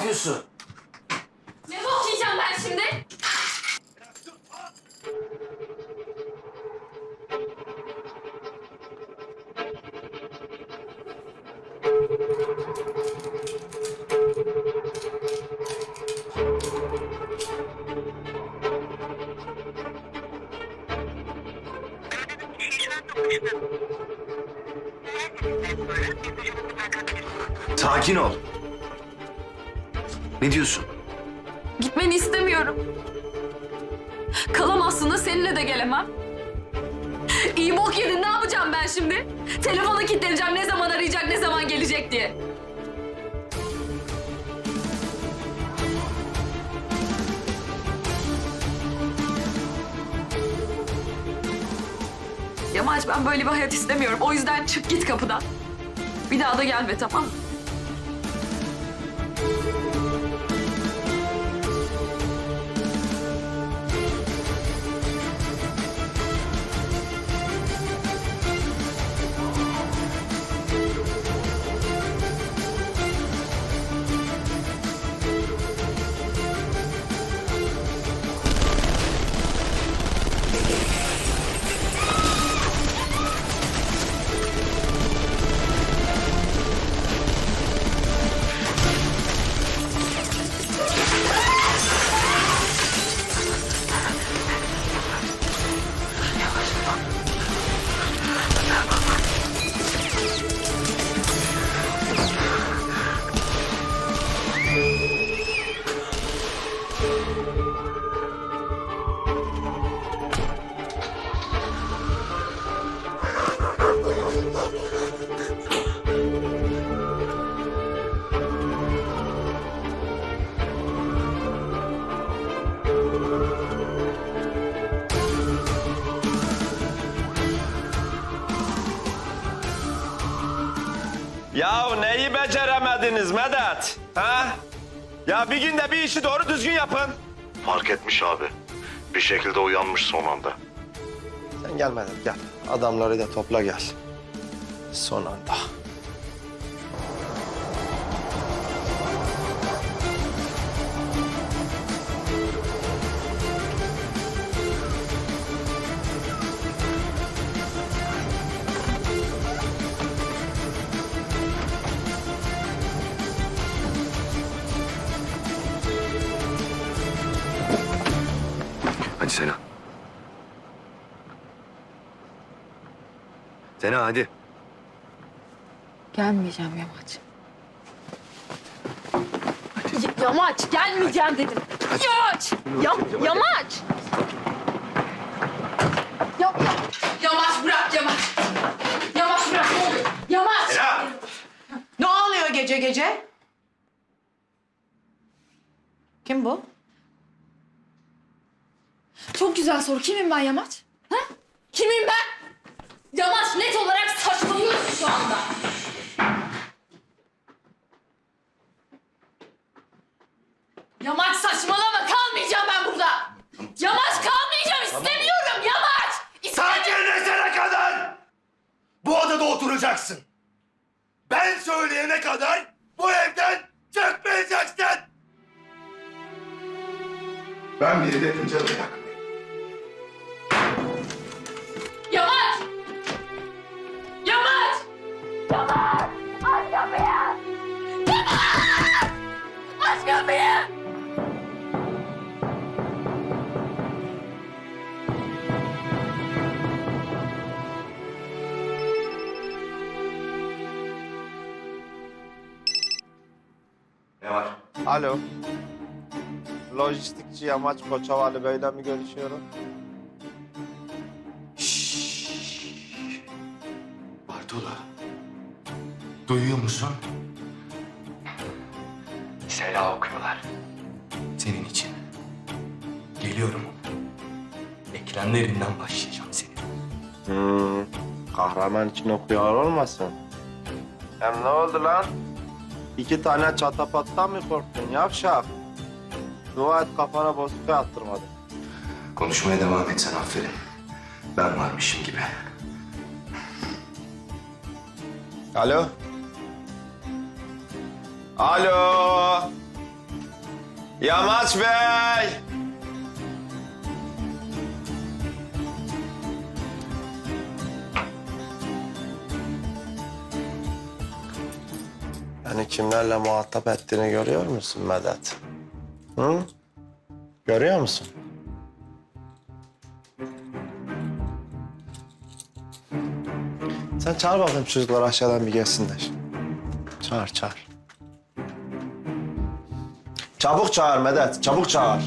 yapıyorsun? Ne bok yiyeceğim ben şimdi? Sakin ol. Ne diyorsun? Gitmeni istemiyorum. Kalamazsın da seninle de gelemem. İyi bok yedin ne yapacağım ben şimdi? Telefona kilitleneceğim ne zaman arayacak ne zaman gelecek diye. Yamaç ben böyle bir hayat istemiyorum. O yüzden çık git kapıdan. Bir daha da gelme tamam mı? Beceremediniz Medet? Ha? Ya bir günde bir işi doğru düzgün yapın. Fark etmiş abi. Bir şekilde uyanmış son anda. Sen gel Medet gel. Adamları da topla gel. Son anda. Hadi. Gelmeyeceğim Yamaç. Y- Yamaç gelmeyeceğim dedim. Yamaç! Ya Yamaç! Ya, ya, Yamaç bırak Yamaç. Yamaç bırak ne oluyor? Yamaç! Ne oluyor gece gece? Kim bu? Çok güzel soru. Kimim ben Yamaç? Ha? Kimim ben? Yamaç net olarak saçmalıyorsun şu anda. Yamaç saçmalama kalmayacağım ben burada. Yamaç kalmayacağım istemiyorum Yamaç. Sakinleşene kadar bu odada oturacaksın. Ben söyleyene kadar bu evden çıkmayacaksın. Ben biri de canını var? Alo. Lojistikçi Yamaç Koçovalı Bey'le mi görüşüyorum? Bartola. Duyuyor musun? Sela okuyorlar. Senin için. Geliyorum. Eklemlerinden başlayacağım senin. Hmm, kahraman için okuyor olmasın? Hem ne oldu lan? İki tane çatapattan mı korktun yavşak? Dua et kafana bozuk attırmadı. Konuşmaya devam et sen aferin. Ben varmışım gibi. Alo? Alo? Yamaç Bey! Beni kimlerle muhatap ettiğini görüyor musun Medet? Hı? Görüyor musun? Sen çağır bakayım çocuklar aşağıdan bir gelsinler. Çağır, çağır. Çabuk çağır Medet, çabuk çağır.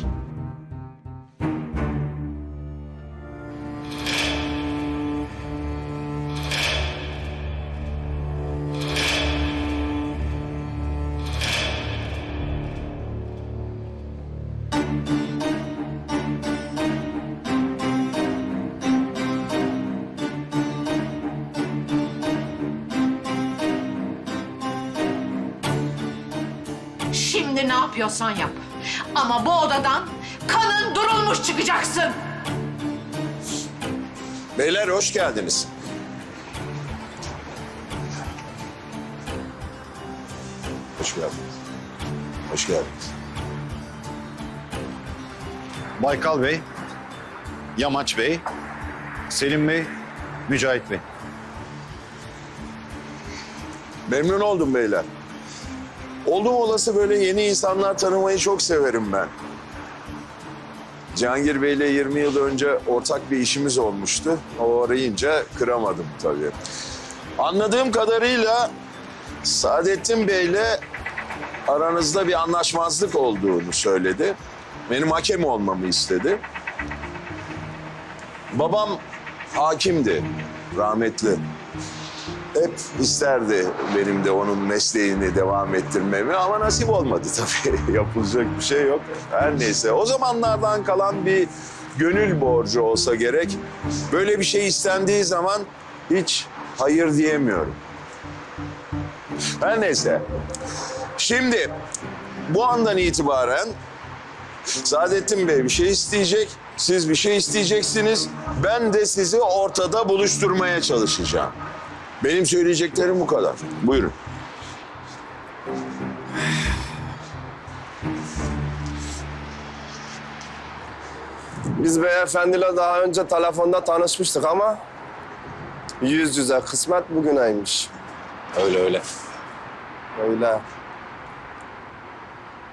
Yapıyorsan yap. Ama bu odadan kanın durulmuş çıkacaksın. Beyler hoş geldiniz. Hoş geldiniz. Hoş geldiniz. Baykal Bey, Yamaç Bey, Selim Bey, Mücahit Bey. Memnun oldum beyler. Oldum olası böyle yeni insanlar tanımayı çok severim ben. Cihangir Bey'le 20 yıl önce ortak bir işimiz olmuştu. O arayınca kıramadım tabii. Anladığım kadarıyla Saadettin Bey'le aranızda bir anlaşmazlık olduğunu söyledi. Benim hakem olmamı istedi. Babam hakimdi, rahmetli. Hep isterdi benim de onun mesleğini devam ettirmemi ama nasip olmadı tabii. Yapılacak bir şey yok. Her neyse o zamanlardan kalan bir gönül borcu olsa gerek. Böyle bir şey istendiği zaman hiç hayır diyemiyorum. Her neyse. Şimdi bu andan itibaren Saadettin Bey bir şey isteyecek, siz bir şey isteyeceksiniz. Ben de sizi ortada buluşturmaya çalışacağım. Benim söyleyeceklerim bu kadar. Buyurun. Biz beyefendiyle daha önce telefonda tanışmıştık ama yüz yüze kısmet bugüneymiş. Öyle öyle. Öyle.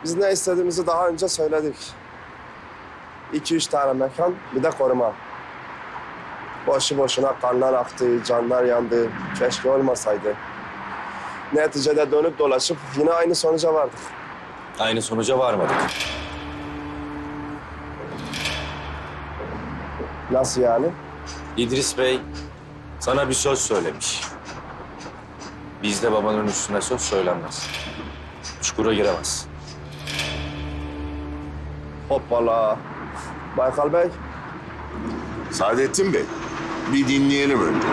Biz ne istediğimizi daha önce söyledik. İki üç tane mekan, bir de koruma. Boşu boşuna kanlar aktı, canlar yandı. Keşke olmasaydı. Neticede dönüp dolaşıp yine aynı sonuca vardık. Aynı sonuca varmadık. Nasıl yani? İdris Bey sana bir söz söylemiş. Bizde babanın üstüne söz söylenmez. Çukura giremez. Hoppala. Baykal Bey, Saadettin Bey, bir dinleyelim önce.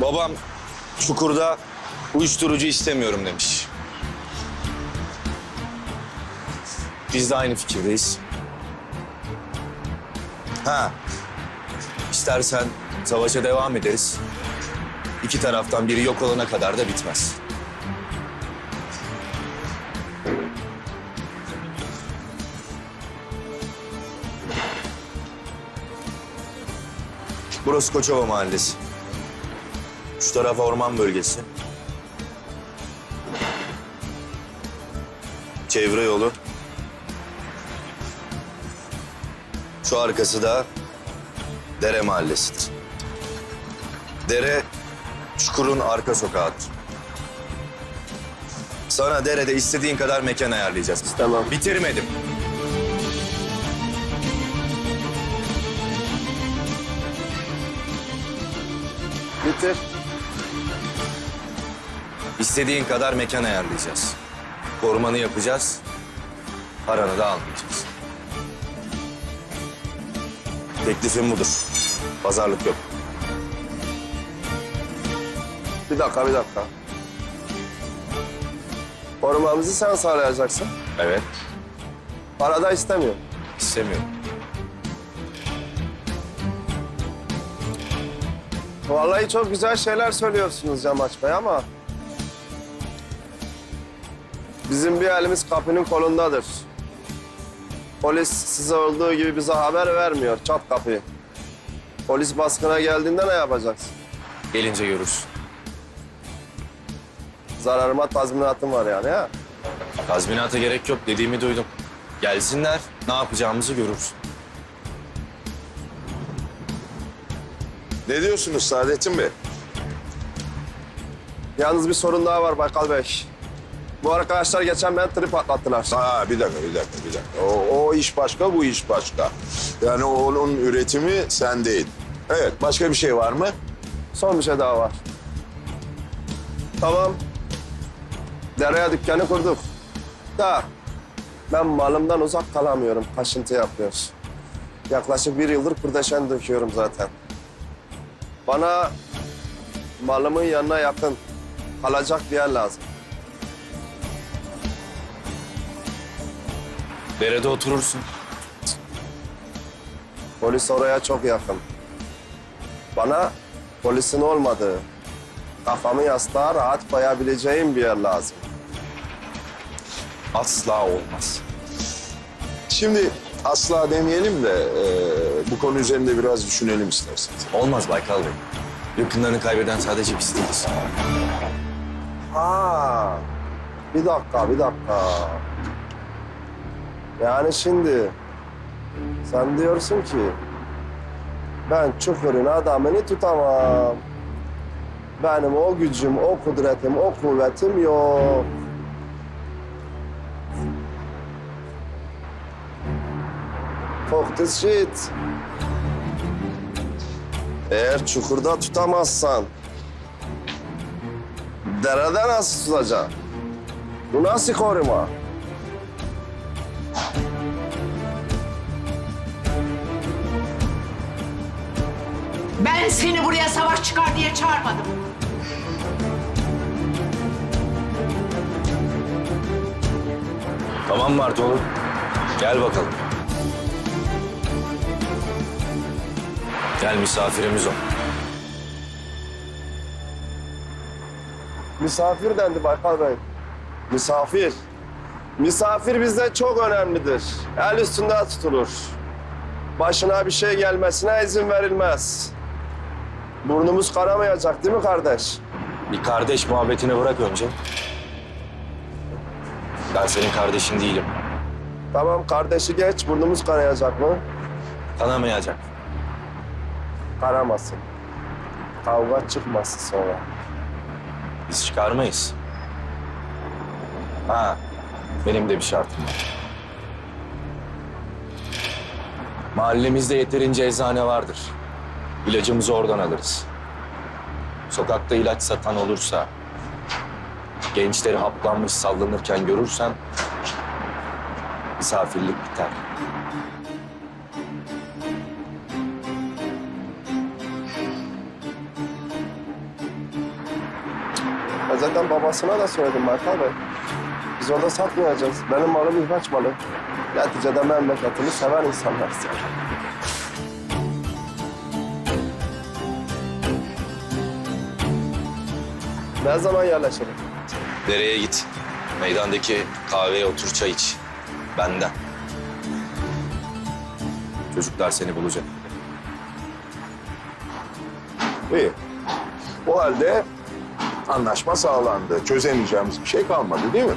Babam çukurda uyuşturucu istemiyorum demiş. Biz de aynı fikirdeyiz. Ha, istersen savaşa devam ederiz. İki taraftan biri yok olana kadar da bitmez. Burası Koçova Mahallesi. Şu tarafa orman bölgesi. Çevre yolu. Şu arkası da Dere Mahallesi'dir. Dere, çukurun arka sokağıdır. Sana derede istediğin kadar mekan ayarlayacağız. Tamam. Bitirmedim. bitir. İstediğin kadar mekan ayarlayacağız. Korumanı yapacağız. Paranı da almayacağız. Teklifim budur. Pazarlık yok. Bir dakika, bir dakika. Korumamızı sen sağlayacaksın. Evet. Parada istemiyor. İstemiyorum. Vallahi çok güzel şeyler söylüyorsunuz Camaç Bey ama... ...bizim bir elimiz kapının kolundadır. Polis size olduğu gibi bize haber vermiyor. Çat kapıyı. Polis baskına geldiğinde ne yapacaksın? Gelince görürsün. Zararıma tazminatım var yani ha? Tazminata gerek yok dediğimi duydum. Gelsinler ne yapacağımızı görürsün. Ne diyorsunuz Saadettin Bey? Yalnız bir sorun daha var Baykal Bey. Bu arkadaşlar geçen ben trip atlattılar. Aa, bir dakika, bir dakika, bir dakika. O, o iş başka, bu iş başka. Yani onun üretimi sen değil. Evet, başka bir şey var mı? Son bir şey daha var. Tamam. Dereye dükkanı kurduk. Da ben malımdan uzak kalamıyorum. Kaşıntı yapıyor. Yaklaşık bir yıldır kurdeşen döküyorum zaten. Bana malımın yanına yakın kalacak bir yer lazım. Derede oturursun. Polis oraya çok yakın. Bana polisin olmadığı, kafamı yastığa rahat koyabileceğim bir yer lazım. Asla olmaz. Şimdi asla demeyelim de e, bu konu üzerinde biraz düşünelim isterseniz. Olmaz Baykal Bey. Yakınlarını kaybeden sadece biz değiliz. Ha, bir dakika, bir dakika. Yani şimdi sen diyorsun ki ben çukurun adamını tutamam. Benim o gücüm, o kudretim, o kuvvetim yok. Fuck this shit. Eğer çukurda tutamazsan derede nasıl tutacaksın? Bu nasıl koruma? Ben seni buraya savaş çıkar diye çağırmadım. Tamam mı Artoğlu? Gel bakalım. Gel misafirimiz ol. Misafir dendi Baykal Bey. Misafir. Misafir bizde çok önemlidir. El üstünde tutulur. Başına bir şey gelmesine izin verilmez. Burnumuz kanamayacak değil mi kardeş? Bir kardeş muhabbetini bırak önce. Ben senin kardeşin değilim. Tamam kardeşi geç, burnumuz kanayacak mı? Kanamayacak. Kanamasın. Kavga çıkmasın sonra. Biz çıkarmayız. Ha, benim de bir şartım var. Mahallemizde yeterince eczane vardır. İlacımızı oradan alırız. Sokakta ilaç satan olursa, gençleri haplanmış sallanırken görürsen misafirlik biter. Zaten babasına da söyledim Baykal Bey. Biz orada satmayacağız. Benim malım ihraç malı. Neticede memleketini seven insanlarız. yani. Ne zaman yerleşelim? Dereye git. Meydandaki kahveye otur çay iç. Benden. Çocuklar seni bulacak. İyi. O halde anlaşma sağlandı. Çözemeyeceğimiz bir şey kalmadı değil mi?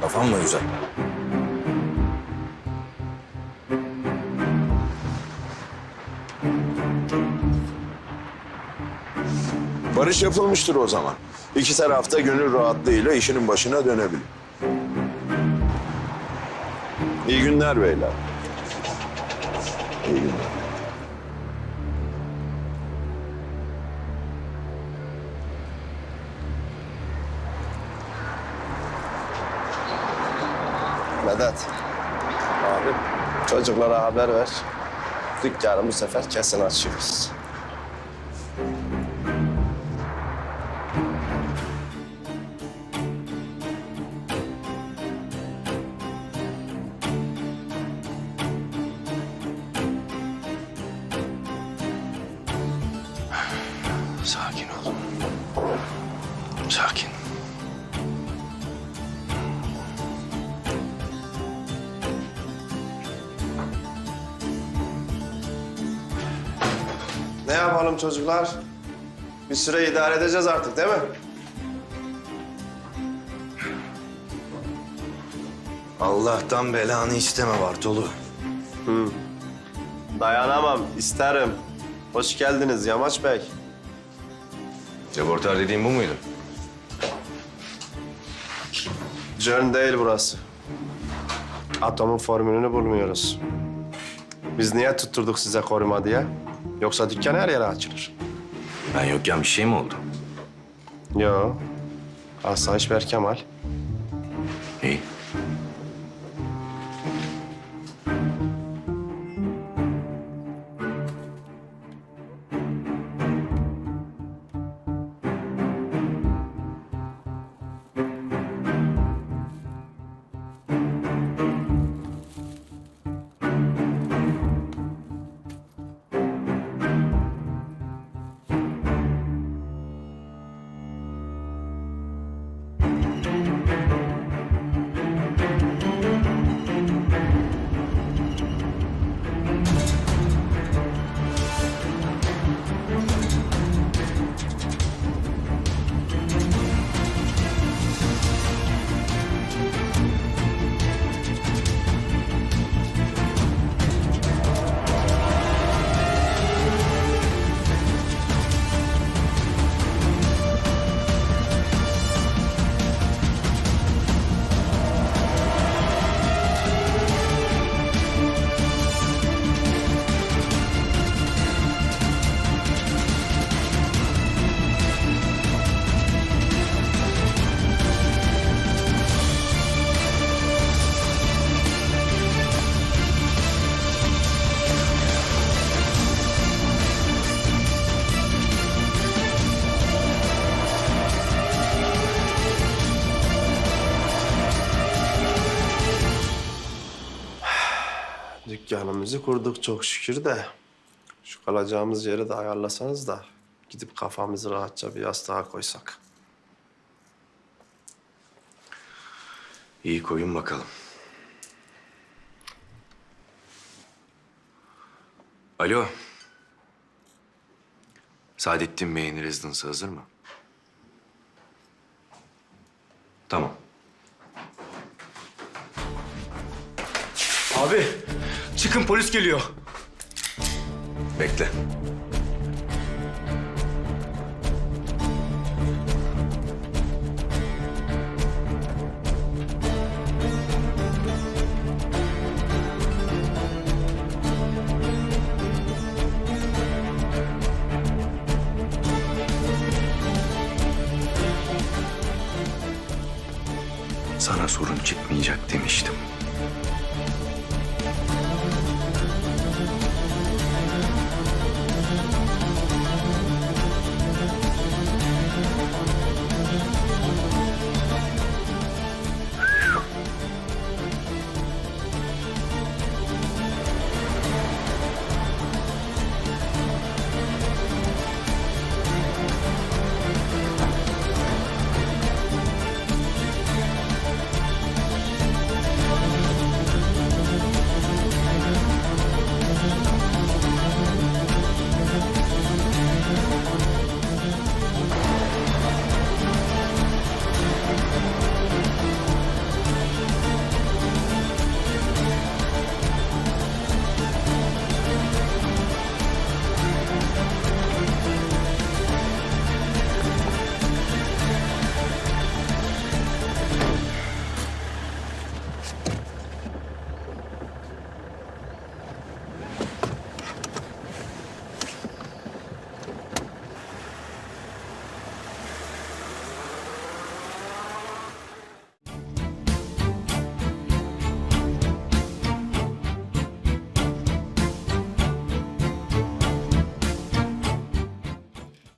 Kafan mı güzel? Barış yapılmıştır o zaman. İki tarafta gönül rahatlığıyla işinin başına dönebilir. İyi günler beyler. İyi günler. Medet. Abi çocuklara haber ver. Dükkanı bu sefer kesin açıyoruz. Çocuklar? Bir süre idare edeceğiz artık değil mi? Allah'tan belanı isteme Bartolu. Dayanamam, isterim. Hoş geldiniz Yamaç Bey. Laboratuvar dediğin bu muydu? CERN değil burası. Atomun formülünü bulmuyoruz. Biz niye tutturduk size koruma diye? Yoksa dükkan her yere açılır. Ben yokken bir şey mi oldu? Yo. Asayiş Berkemal. Dükkanımızı kurduk çok şükür de. Şu kalacağımız yeri de ayarlasanız da gidip kafamızı rahatça bir yastığa koysak. İyi koyun bakalım. Alo. Saadettin Bey'in rezidansı hazır mı? Tamam. Abi çıkın polis geliyor. Bekle.